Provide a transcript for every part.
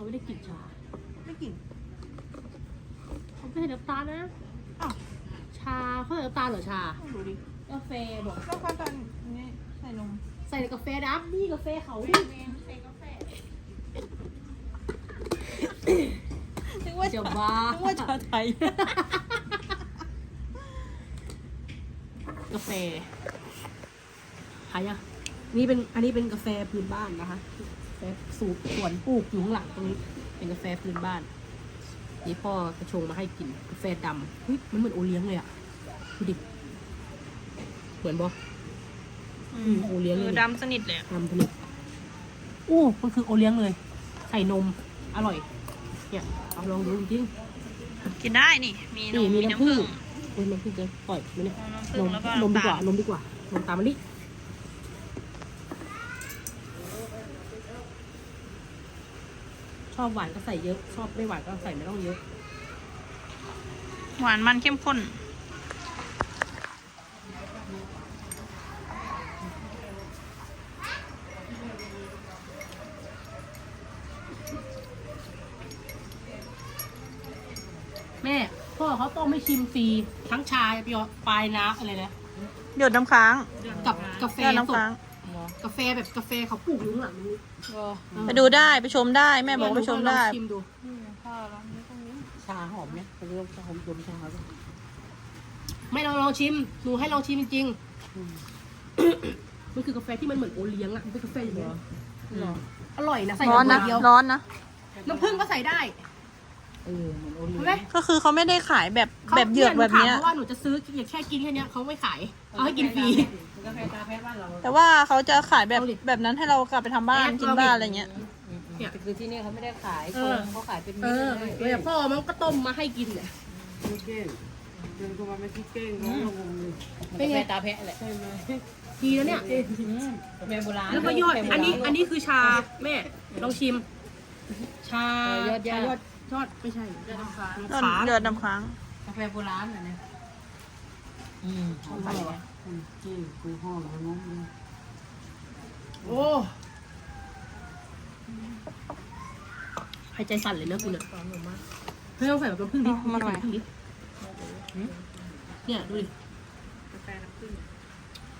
เขาไม่ได้กลิ่นชา ไม่กลิ่นเขาไม่ใส่น้ำตาลนะ อ้าวชาเขาใส่น้ำตาลเหรอชาไม่รู้ดิกาแฟบอกก็ขั้นตอนนี้ใส่นมใส่ในกาแฟดับนี่กาแฟเขาดิใส่กาแฟนึกว่าจะบ้านึกว่าชาไทย กาแฟหายยังนี่เป็นอันนี้เป็นกาแฟพื้นบ้านนะคะกา แฟสูบสวนปลูกอยู่ข้างหลังตรงนี้ เป็นกาแฟพื้นบ้าน นี่พ่อกระชงมาให้กินกาแฟดำเฮ้ยมันเหมือนโอเลี้ยงเลยอะดูดิเหมือนบออืมโอเลี้ยงเลยดำสนิทเลยอะทำผลิตโอ้มันคือโอเลี้ยงเลย ใส่นม อร่อย เนี่ยเอาลองดูจริงกินได้นี่ มีๆนนี่มมีมีน้ำน้ำผึ้ผึ้งงโอ้ยน้ำผึ้งจะปล่อยไหมเนี่ยเอาน้ำผึ้นงมแล้วก็นมดีกว่าน้ำตลนมดีกว่า นมตามมะลิ อบหวานก็ใส่เยอะ ชอบไม่หวานก็ใส่ไม่ต้องเยอะ หวานมันเข้มข้น แม่พ่อเขาต้มไม่ชิมฟรีทั้งชาปยปลายน้ำอะไรนะหยดน้ำค้าง กับกาแฟหยดน้ำสดค้างกาแฟแบบกาแฟเขาปลูกอยู่ข้างหลังนี้ไปดูได้ไปชมได้แม่บอกไปชมได้ ลองชิมดูชาหอมเนี่ยเขาเรียกชาหอมดมชาด้วยไม่ลองลองชิมหนูให้ลองชิมจริงๆมันคือกาแฟที่มันเหมือนโอเลี้ยงอะมันเป็นกาแฟอย่างเงี้ยอร่อยนะใส่ร้อนน้ำนะเดียวร้อนนะ น้ำผึ้งก็ใส่ได้เออเหมือนโอเลี้ยเห็นไหมงก็คือเขาไม่ได้ขายแบบขาแบบเหยือกแบบเนี้ยหถามเพราะว่าหนูจะซื้ออยากแค่กินแค่เนี้ยเขาไม่ขายเอาให้กินฟรี กาแฟตาแพ้บ้านเราแต่ว่าเขาจะขายแบบเอาดิแบบนั้นให้เรากลับไปทำบ้านแอปกินเราดิบ้านอะไรเงี้ยเนี่ยแต่คือที่นี่เขาไม่ได้ขายเอชองเขาขายเป็นเอเม็ดอเลยเนี่ยพ่อมันก็ต้มมาให้กินเนี่ยไม่เก้งเดินเข้ามาไม่คิดเก้งน้องลงเลยเป็นไง กาแฟตาแพ้แหละใช่ไหมดีแล้วเนี่ย กาแฟโบราณแล้วก็ยอด อันนี้ อันนี้คือชาแม่ ลองชิม ชาเออยอดชาย่ายอดยอดไม่ใช่ยอดน้ำฟ้าน้ำขาหยดน้ำค้าง กาแฟโบราณเหรอเนี่ยอืมหอมไปเนี่ยอื มจริงคือห้องแล้วน้องเลยโอ้หายใจสั่นเลยเนอะคุณเนี่ยไม่ต้องใส่แบบน้ำผึ้งดิมันหน่อยน้ำผึ้งดิเนี่ยดูดิกาแฟน้ำผึ้ง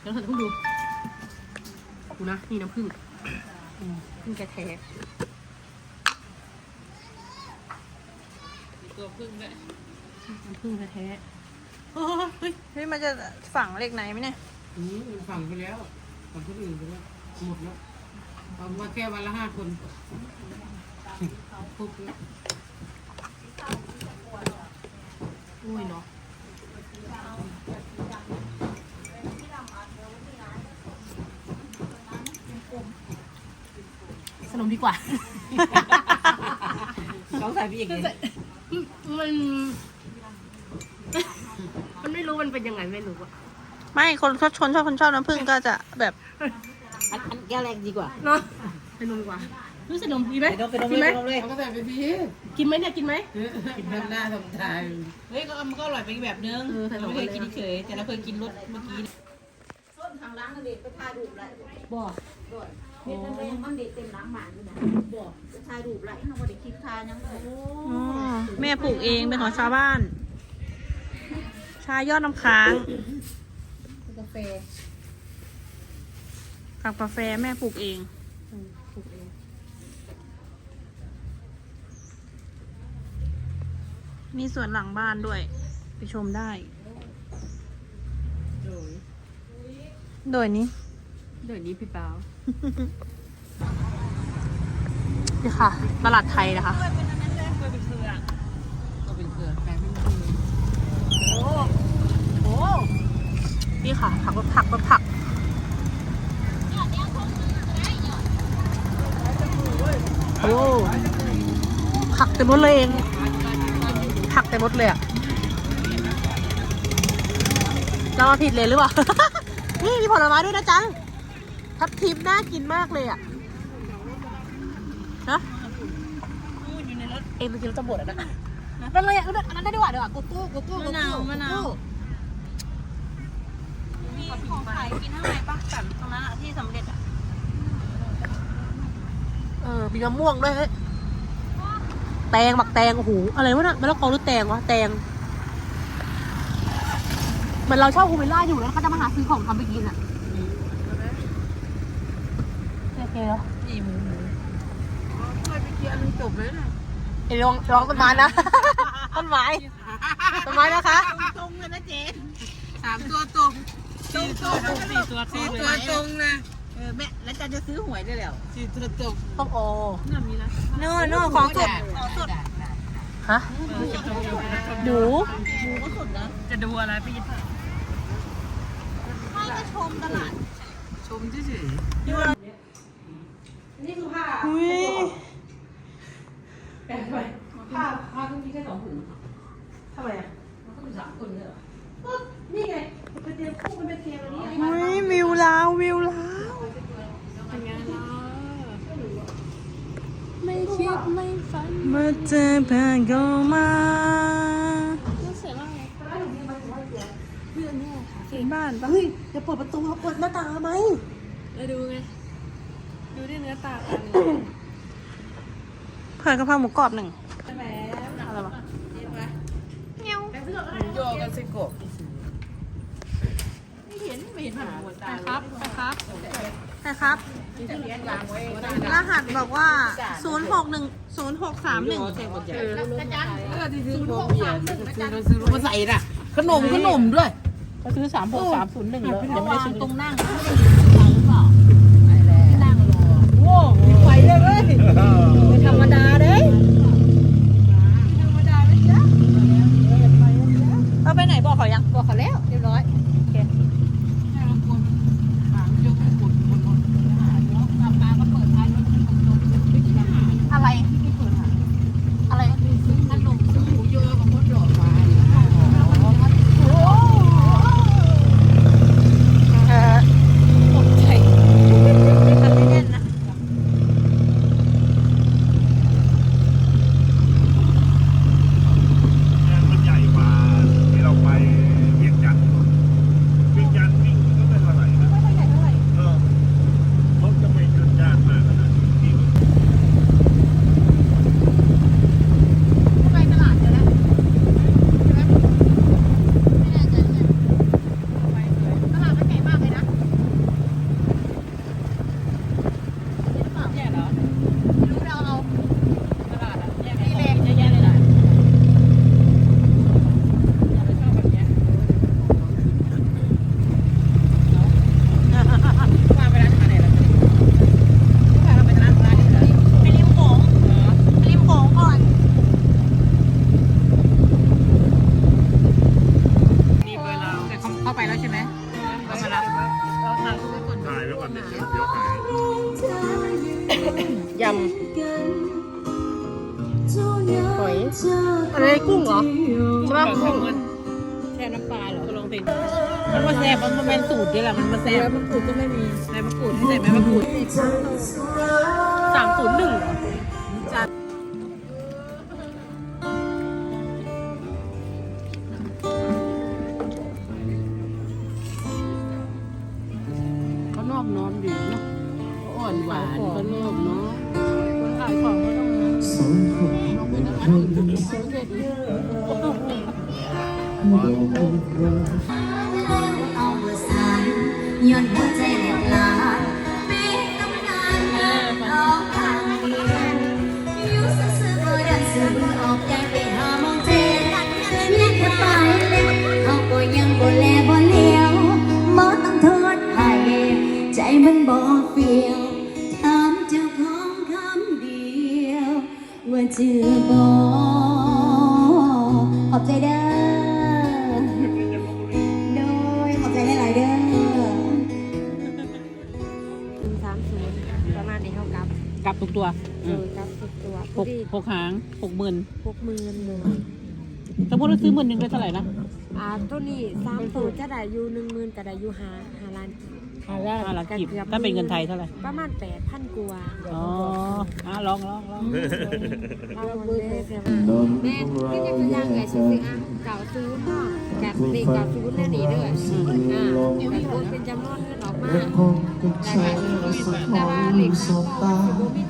แล้วใส่น้ำผึ้งดูดูนะนี่น้ำผึ้งพึ่งแกแท้ตัวพึ่งด้วยน้ำผึ้งแท้ เฮ้ยเฮ้ยเฮ้ยมันจะฝังเหล็กไหนไหมเนี่ยอืมมันฝังไปแล้วฝังคนอื่นไปแล้วหมดแล้วเอามาแค่วันละห้าคนปุ๊บแล้วโอ้ยเนาะสนมดีกว่า เขาใส่ไปอีกเลย มัน มันไม่รู้มันเป็นยังไงไม่รู้อะไม่คนชอบชนชอบคนชอบน้ำผึ้งก็จะแบบอันอันแก้วแรกดีกว่าเนาะเป็นนมดีกว่ารู้สึกนมดีไหมไปดมไปดมกินเลไหมยดมเลยเขาก็ใส่ไปดีกินไหมเนี่ยกินไหม กินน้ำหน้าทำทายเฮ้ยก็มันก็อร่อยไปอีกแบบนึงเออใส่สองเราคนเลยไม่เคยกินเฉยๆแต่เราเคยกินรสเมื่อกี้ส้นทางล้างนั่นเด็กไปถ่ายรูปไรบอกด้วยเห็นนั่นเองมันเด็กเต็มล้างหมานอยู่นะบอกไปถ่ายรูปไรเขาบ่ได้คิดทายยังเลยอ๋อแม่ปลูกเองเป็นของชาวบ้าน ชายอดน้ำค้าง กาแฟกับกาแฟแม่ปลูกเอง อืมปลูกเองมีสวนหลังบ้านด้วย ไปชมได้ โดยโดยนี้ โดยนี้พี่เปานี่ค่ะ ตลาดไทยนะคะ ก็เป็นเผือกแปลงไม่ได้เลยโอ้โห นี่ค่ะ ผักรถผักรถผักโอ้ผักเต็มรถเลยเอง ผักเต็มรถเลยอะเรามาผิดเลยหรือเปล่า นี่มีผลไม้ด้วยนะจังทับทิมน่ากินมากเลยอะฮะเอ็มไปกินรถตำรวจอะนะนั่นเลยอะอันนั้นได้ดีกว่าเดี๋ยวอะโกโก้โกโก้โกโก้มะนาวมะนาว โกโก้มี ของขายกินข้างในปะแบบตรงนั้นอะที่สำเร็จอะเออ มีมะม่วงด้วยเฮ้ยแตงหมักแตงโอ้โหอะไรวะน่ะมะละกอหรือแตงวะแตงเหมือนเราเช่าคูเวลล่าอยู่แล้วเขาจะมาหาซื้อของทำไปกินอะโอเคเหรอนี่หมูหมูเคยไปเกียร์นึงจบเลยนะเดี๋ยวลองลองต้นไม้นะ ต้นไม้ต้นไม้นะคะ ตรงเลยนะเจ๊สามตัวตรง สี่ตัวตรงสี่ตัวสี่ตัวตรงนะเออแม่แล้วจะจะซื้อหวยได้แล้วสี่ตัวตรงต้มโอโน่โน่ของสดของสดฮะหนูหมูก็สดนะจะดูอะไรพี่ไม่ก็ชมตลาดชมเฉยนี่คือผ้า อุ้ย แปลไปผ้าผ้าต้องมีแค่สองผืน ทำไมอะ มันก็มีสามคนเลยเหรอก็นี่ไงไปเตรียมคู่กันไปเตรียมอันนี้ อุ้ยวิวลาววิวลาว เป็นไงล่ะ ไม่คิดไม่ฝัน มา เจอเพื่อนก็มาบ้านปะเฮ้ยจะเปิดประตูเขาเปิดหน้าต่างทำไมแล้วดูไง ดูที่เนื้อตาอันเผื่อกะเพราหมูกรอบหนึ่งอะไรวะโยกันสิโกะไม่เห็นไม่เห็นผ่านหัวตาไปครับไปครับ ไปครับ รหัสบอกว่า 0 6 1 0 6 3 1เออที่ซื้อพวกเบียร์ซื้อเราซื้อมาใส่น่ะ ขนมขนมด้วยเขาซื้อ3 6 3 0 1แล้วยังไม่ได้ซื้อตรงนั่งไม่ได้นั่งรอโว้มีไฟเลยเว้ยไม่ธรรมดาเด้ธรรมดาเลยจ้ะเราไปไหนบอกเขายัง บอกเขาแล้วเรียบร้อยโอเคหางยกไปกดบนรถหาแล้วกลับมาก็เปิดท้ายรถมันตกๆไม่กินอาหาร อะไร ไม่เปิดหา อะไร ซื้อขนมซื้อหมูโยของมดดอกมา เออตกใจทำไม่แน่นนะ งานมันใหญ่กว่าที่เราไปเวียงจันทร์เวียงจันทร์วิ่งก็ไม่เท่าไหร่นะไม่ใหญ่เท่าไหร่เออรถจะไม่เกินยากมากขนาดนี้ ไปตลาดเดี๋ยวแล้วใช่ไหมไม่แน่ใจเลยตลาดมันใหญ่มากเลยนะ แย่เหรอ ไม่รู้เราเอา ตลาดอะแย่มีเลนเยอะแยะเลยนะเราชอบแบบเนี้ยว่าไปร้านอาหารไหนล่ะว่าเราไปร้านร้านนี้เหรอ ไปริมโขงไปริมโขงก่อน นี่เบอร์เรา แต่เขาเข้าไปแล้วใช่ไหม เรามารับเราทานทุ กคนถ่ายไว้ก่อนเดี๋ยวเดี๋ยวหาย ยำหอยอะไรกุ้งเหรอใช่ป่ะแบบกุ้งมันแช่น้ำปลาเหรอก็ลองติดมันมาแซ่บมันมาเป็นสูตรด้วยล่ะมันมาแซ่บมะกรูดก็ไม่มีใบมะกรูดใส่ใบมะกรูดสามศูนย์หนึ่งเหรอ เอาเบอร์สามย้อนหัวใจแหลกลานปีกำนานเดินออกทางเดียวอยู่ซื่อๆบ่ดันซื่อออกใจไปหามองเจเมียก็ตายแล้วเขาก็ยังบ่แลบ่เลี้ยวบ่ต้องโทษใครใจมันบ่เฟียวถามเจ้าของคำเดียวว่าเจอบ่ บทุกตัวเออกับสิบตัวหกหกหางหกหมื่นหกหมื่นเลยสมมติเราซื้อหมื่นหนึ่งได้เท่าไหร่นะอ่าตัวนี้สามศูนย์จะได้อยู่หนึ่งหมื่นก็ได้อยู่หาหาล้าน ห้าล้านห้าล้านกีบถ้าเป็นเงินไทยเท่าไหร่ประมาณแปดพันกว่าอ๋ออะลองลองลองเราหมดเลยเสียว่าแม่ก็จะตัวอย่างไงซื้ออะเก่าซื้อเนาะจากเด็กเก่าซื้อแล้วนี่เด้ออ่าแต่โอนเป็นจำนวนเงินออกมาแต่ว่าแต่ว่าเด็กเขาก็สิบ่มี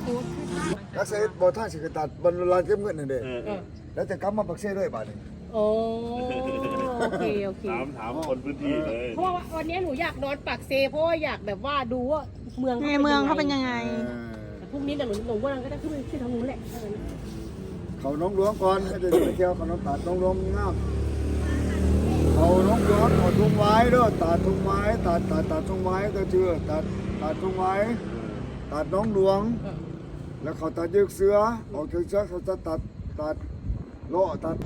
โค้ดขึ้ นมากษตรบ่ท่าสิกตัดบรรลานเก็บเงินนั่นเด้เออเออแล้วจะกลับมาปักเซ่ด้วยบาดนี้โอ้โอเคโอเค ถามถามคนพื้นที่เลยเพราะว่าวันนี้หนูอยากนอนปากเซเพราะว่าอยากแบบว่าดูว่าเมืองในเมืองเขาเป็นยังไง แต่พรุ่งนี้แต่หนูหนูว่าเราก็จะขึ้นไปที่ทางนู้นแหละเขาน้องหลวงก่อนไม่ได้ไปเที่ยวเขาน้องตัดน้องหลวงงามเขาน้องหลวงเอาทุ่งไม้เด้อตัดทุ่งไม้ตัดตัดตัดทุ่งไม้ก็เชื่อตัดตัดทุ่งไม้ตัดน้องหลวง แล้วเขาตัดยึกเสือออกจากเสือเขาจะตัดตัดโล่ตัด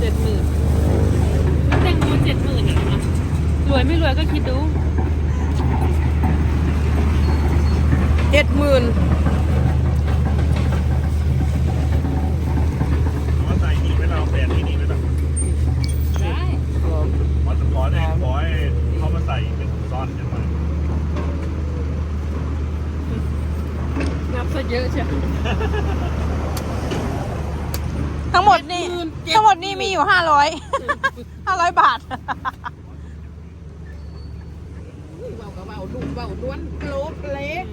เจ็ดหมื่นแต่งตัวเจ็ดหมื่นอย่างนะรวยไม่รวยก็คิดดูเจ็ดหมื่นว่าใส่ดีไหมเราแบนที่นี่ไหมแบบได้ขอขอให้ขอให้เขามาใส่เป็นซ้อนกันมานับซะเยอะใช่ทั้งหมดนี่ ทั้งหมดนี่มีอยู่ห้าร้อยห้าร้อยบาทเบากับเบาดุเบาล้วนโกรธเล็ก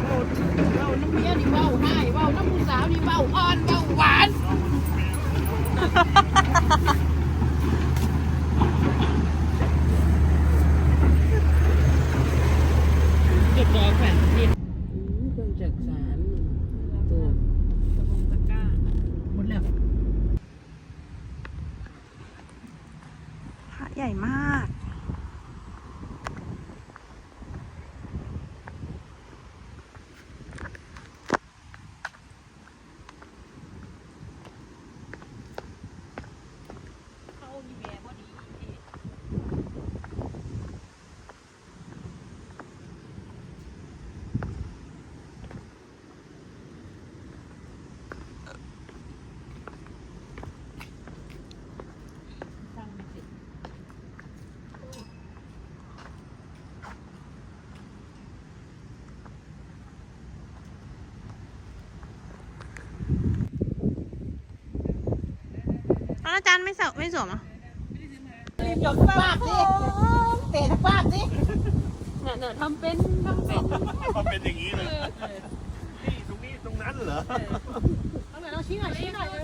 โกรธเบาน้ำเมียนี่เบาให้เบาน้ำผู้สาวนี่เบาอ่อนเบาหวาน เจ็ดร้อยแผ่นดิน เครื่องจักสารตัว ตะบงตะกร้าหมดแล้ว พระใหญ่มาก อา จารย์ไม่เสวไม่สวมอะปากดิเตะปากดิเนี่ยเนี่ยทำเป็นทำเป็นมันเป็นอย่างนี้เลยนี่ตรงนี้ตรงนั้นนั้นเหรอเอาหน่อยเราชี้หน่อยชี้หน่อยเอ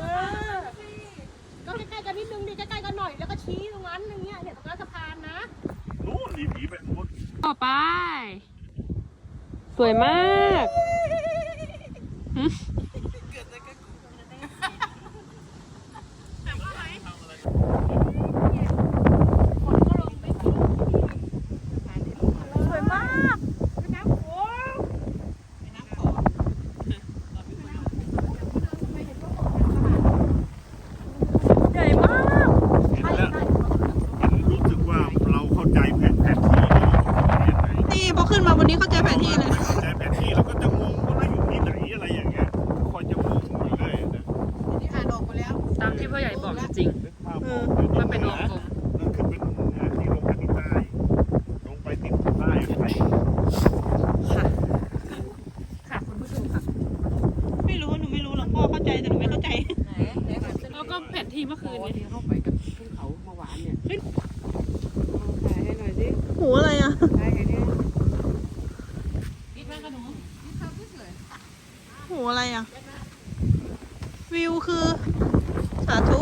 อก็ใกล้ๆกันนิดนึงดิใกล้ๆกันหน่อยแล้วก็ชี้ตรงนั้นอย่างเงี้ยเนี่ยตรงนั้นสะพานนะนู่นนี่ผีไปนู่นต่อไป สวยมากหึสวยมากใหญ่มาก เห็นแล้วรู้สึกว่าเราเข้าใจแผนแผนที่เราอยู่ที่ไหน นี่พอขึ้นมาวันนี้เข้าใจแผนที่เลย เข้าใจแผนที่เราก็จะงงว่าเราอยู่ที่ไหนอะไรอย่างเงี้ยคอยจะงงอยู่เรื่อยนะ นี่อ่านออกไปแล้ว ตามที่พ่อใหญ่บอกจริง นึกภาพออก ๆมันเป็นวงกลม นั่นคือเป็นที่ลงไปที่ใต้ลงไปติดใต้ไป ค่ะคุณผู้ชมค่ะ ไม่รู้หนูไม่รู้หรอกพ่อเข้าใจแต่หนูไม่เข้าใจ แล้วก็แผนที่เมื่อคืนนี้ เข้าไปกับขึ้นเขาเมื่อวานเนี่ยถ่ายให้หน่อยสิ หูอะไรอะ ถ่ายให้เนี่ย หูอะไรอะ วิวคือ สาธุ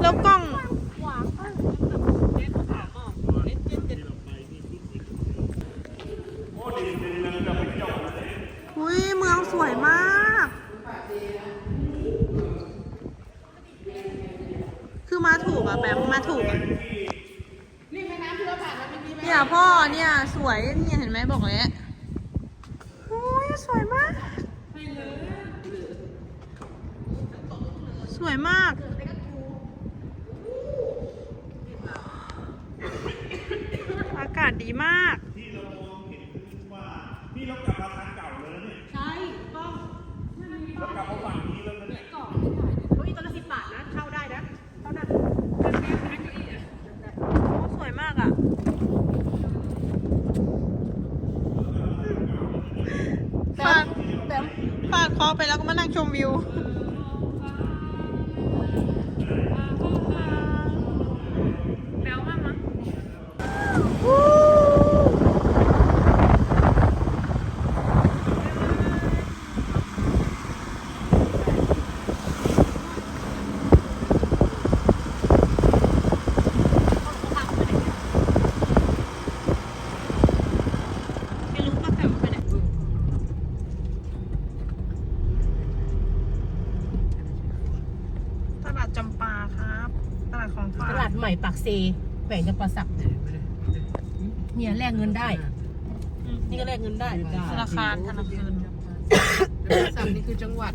แล้วกล้อง อุ้ยเมืองสวยมาก คือมาถูก อะแบบมาถูกอะเนี่ยพ่อเนี่ยสวยเนี่ยเห็นไหมบอกเลยโอ้ยสวยมากสวยมาก อากาศดีมากนี่เรากลับมาทางเก่าเลยนะเนี่ยใช่ต้องเรากลับมาฝั่งนี้แล้วนะเนี่ย เก้าอี้ตัวละสิบบาทนะ เข้าได้นะเข้าได้โอ้สวยมากอะ ฟาดแบบฟาดคอไปแล้วก็มานั่ง ชมวิวแล้วมากมั้ง ไม่รู้ว่าแบบไปไหน ตลาดจำปาครับ ตลาดของฝาตกลาดใหม่ปากเซแขวงจำปาสักเนี่ยแลกเงินได้ นี่ก็แลกเงินได้ธนาคารธนาคารสั่งนี่คือจังหวัด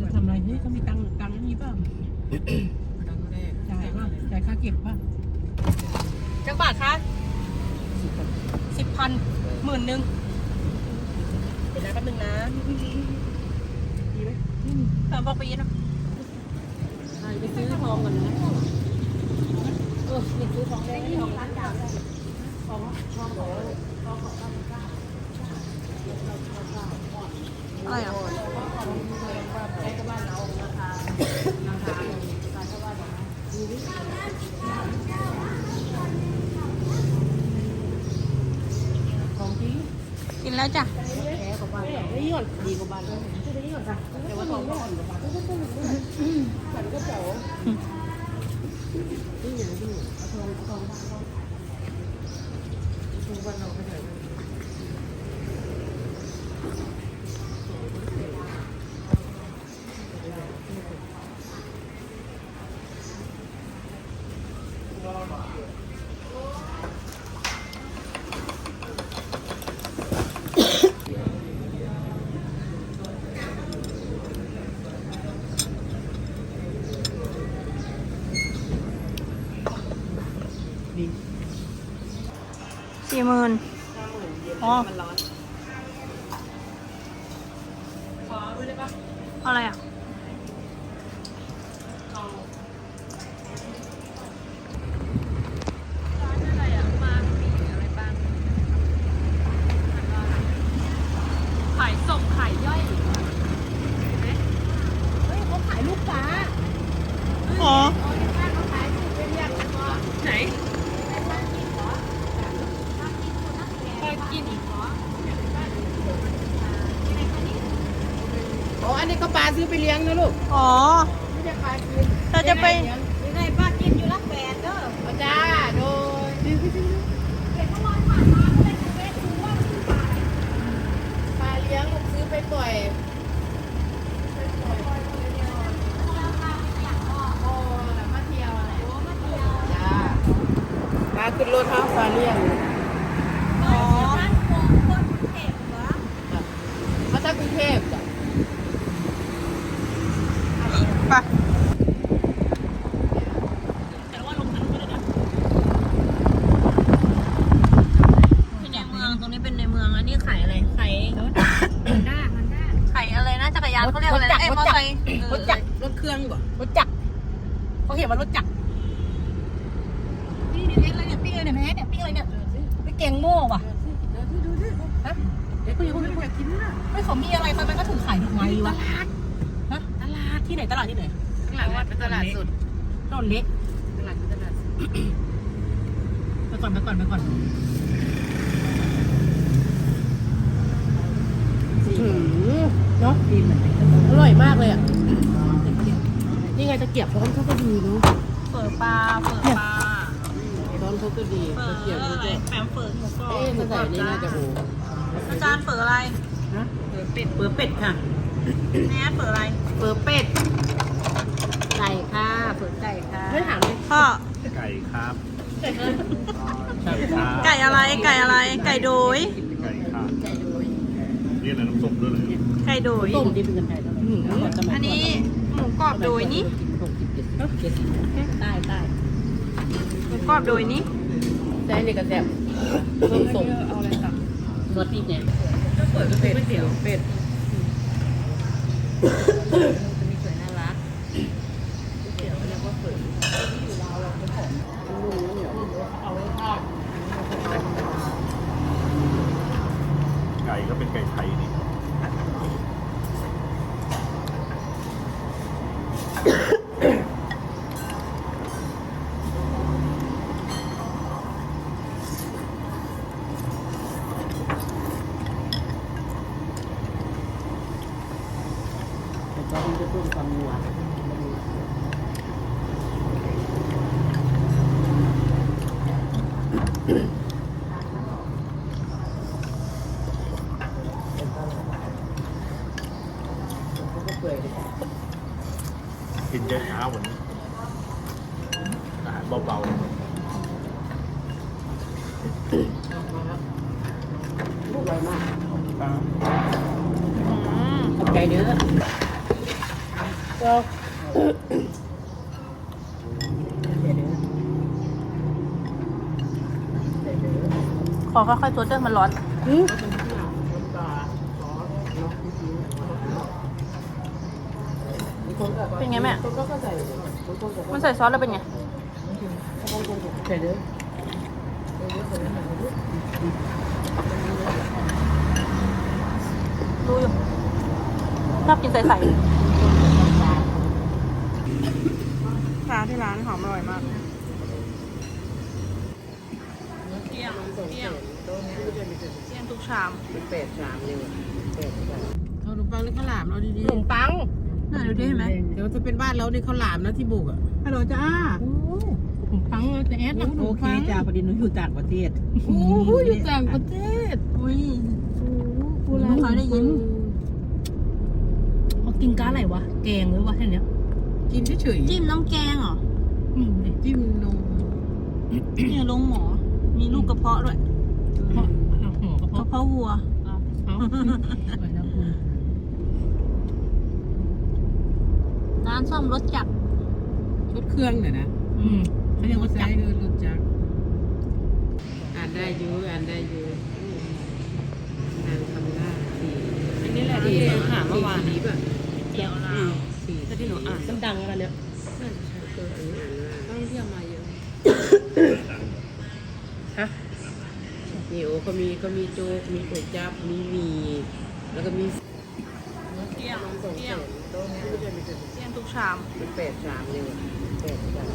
จะทำอะไรเฮ้ยเขามีตังค์ตังค์นี่เปล่าดังแรกจ่ายป่ะจ่ายค่าเก็บป่ะจักบาทคะสิบพันหมื่นหนึ่งเดี๋ยวนะแป๊บนึงนะดีไหมตามบอกไปยินนะ ไปซื้อทองกันนะเออไปซื้อทองได้ทองร้านเก่าได้ทองทองของทองของร้าเก่าอะไรอะกินแล้วจ้ะนี่ก่อนดีกว่าบ้านนี่ก่อนจ้ะแต่ว่าทองก็อ่อนกว่าบ้านเจ๋ว นี่อย่างนี้เอาทองเอาทองบ้านเขาทองบ้านเราไปไหน สี่หมื่นอ๋ออะไรอะ อะไรอะ มามีอะไรบ้างขายส่งขายย่อย เฮ้ยเขาขายลูกปลาอ๋อ เขาขายเป็นอย่าง นี่ก็ปลาซื้อไปเลี้ยงนะลูก อ๋อ ไม่ได้ปลากิน เราจะไป ยังไงป้ากินอยู่รักแปดเด้อ เอาจ้าโดยปลาเลี้ยงลูกซื้อไปปล่อยไปปล่อยโอ้มาเที่ยวอะไรจ้าปลาขึ้นรถห้าปลา เลี้ยง อ๋อ มาจากกรุงเทพจ้ะ ไป แต่ว่าลงทันก็ได้นะ เป็นในเมืองตรงนี้เป็นในเมืองอันนี้ขายอะไรขาย มันด้ามันด้า ขายอะไรนะจักรยานเขาเรียกอะไรนะเอ้ยมอเตอร์ไซค์ รถจักรรถเครื่องบ่ รถจักรเขาเขียนว่ารถจักร นี่เนี่ยอะไรเนี่ยปิ้งอะไรเนี่ยแม่เนี่ยปิ้งอะไรเนี่ยไปเก่งโม่ว่ะ เดี๋ยวคุณยังไม่อยากกินนะ ไม่เขามีอะไรทำไมก็ถึงขายถูกไววะ ฮะตลาดที่ไหนตลาดที่ไหน ข้างหลังวัดเป็น ตลาดสดต้นเล็ก ตลาดเป็นตลาดสดไปก่อนไปก่อนไปก่อนหืมเนาะดีเหมือนกันอร่อยมากเลยอะ นี่ไงตะเกียบช้อนเขาก็ดีเนาะเปิดปลาเปิดปลาช้อนเขาก็ดีเปิเขาดเกี่ยวอะด้วยไรแปมเปิดหมูกรอบเอ๊ะมันใส่นี่น่าจะโอ้อาจารย์เปิดอะไรนะเปิดเป็ดเปิดเป็ดค่ะแม่เปิดอะไร เปิดเป็ด ไก่ค่ะเปิดไก่ค่ะไม่ถามเลยพ่อไก่ครับใช่ครับไก่อะไรไก่อะไร ไก่โดยไก่ครับเรียกอะไรน้ำส้มด้วยเลยไก่โดยต้มที่เป็นกันไก่ต้มอันนี้หมูกรอบโดยนี่หกสิบเจ็ดสิบเจ็ดสิบใต้ใต้หมูกรอบโดยนี่ใช่ในกระแสบต้มส่งเอาอะไรตักรสดีเนี่ยก็เปิดเป็ดเตี๋ยวเป็ดจะมีสวยน่ารักเตี๋ยวเรียกว่าเปิดเอาไว้ทอด ไก็เป็นไก่ไทยนี่ แต่ก็มันจะเพิ่มความนัว กินเช้าๆเหมือนอาหารเบาๆอร่อยมากครับขอบใจเด้อขอค่อยๆตัวเด้อมันร้อนเป็นไงแม่ มันใส่ซอสแล้วเป็นไงใช่เด้อรู้อยู่ชอบกินใส่ๆชาที่ร้านหอมอร่อยมากเที่ยงเที่ยงเที่ยงทุกชามเป็นเป็ดสามเลยเป็ดสามเอาขนมปังหรือข้าวหลามเราดีขนมปัง น่าดูดิเห็นไหมๆเดี๋ยวจะเป็นบ้านเราในข้าวหลามนะที่บุกอะฮัลโหลจ้าขนมปังจะแอดนะโอเคจ้าพอดีหนูอยู่ต่างประเทศโอ้โหอยู่ต่างประเทศอุ้ยพูดแล้วเขาได้ยินเขากินก้าอะไรวะ แกงหรือวะแค่เนี้ยกินเฉยๆจิ้มน้ำแกงเหรออืมเนี่ยจิ้มนมเนี่ยลงหมอ มีลูกกระเพาะด้วยเพราะเอาหัวกระกระเพาะเพาะวัว เอาเอาไปแล้วคุณร้านซ่อมรถจักรรถเครื่องเนี่ยนะอืมเขายังรว่าถจัใช้กรคือรถจักรอ่านได้อยูอ่านได้อยูนางคำล่าสี่อันนี้แหละที่ถามเมื่อวานสี่ป่ะเจียวลาวสี่แต่ที่หนูอ่านมันดังอะไรเนี่ยตัวอันนี้อ่านว่าต้องเที่ยวมาเยอะฮะนี่โอ้ก็มีก็มีโจ๊กมีก๋วยจั๊บมีหมี่แล้วก็มีเที่ยงสองเที่แสยง นต้นไม่ใช่ไม่ใช่เที่ยงทุกชามเป็นแปดสามเลยแปดสาม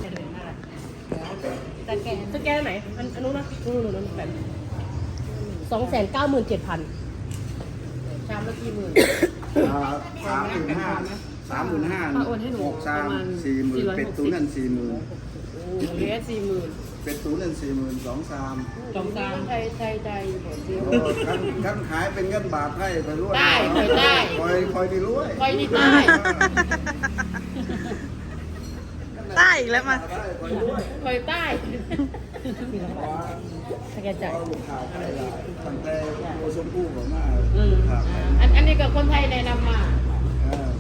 แต่แกสแกนไหนอันอันนู้นนะนู้นนู้นนู้นแบบสองแสนเก้าหมื่นเจ็ดพันชามละกี่หมื่นอ่าสามหมื่นห้าสามหมื่นห้าป้าโอนให้หนูหกสามประมาณสี่หมื่น460เป็ดตู้นั่นสี่หมื่นโอ้เหลือสี่หมื่น เป็ดตู้นั่นสี่หมื่นสองสามสองสามไทยไทยใจหมดเดียวโอ้คันคันขายเป็นเงินบาทให้ไปรวยได้เคยได้คอยคอยดีรวยคอยดีได้ใต้อีกแล้วมาได้คอยรวยคอยใต้ถ้าแกจ่ายเอาลูกค้าไปหลายตั้งแต่โบชมพู่ผมมาอืมครับอันอันนี้ก็คนไทยแนะนำมาเออโ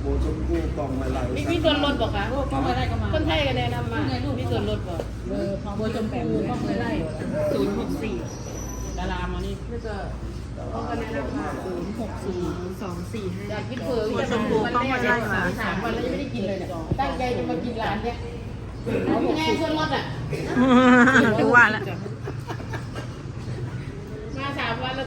บชมพู่กล่องมาหลายมีมีส่วนลดบอกคะก็ไม่ได้ก็มาคนไทยก็แนะนำมามีส่วนลดบอกเบอร์พอเบอร์จมพูก็ไม่ได้ศูนย์หกสี่ดารามานี่นี่ก็เขาก็แนะนำมาศูนย์หกสี่สองสี่ห้าอยากกินเผือกอยากกินวันแรกสามวันแล้วยังไม่ได้กินเลยเนี่ยตั้งใจจะมากินร้านเนี้ยเอาไงส่วนลดอะดูว่าแล้วมาสามวันแล้ว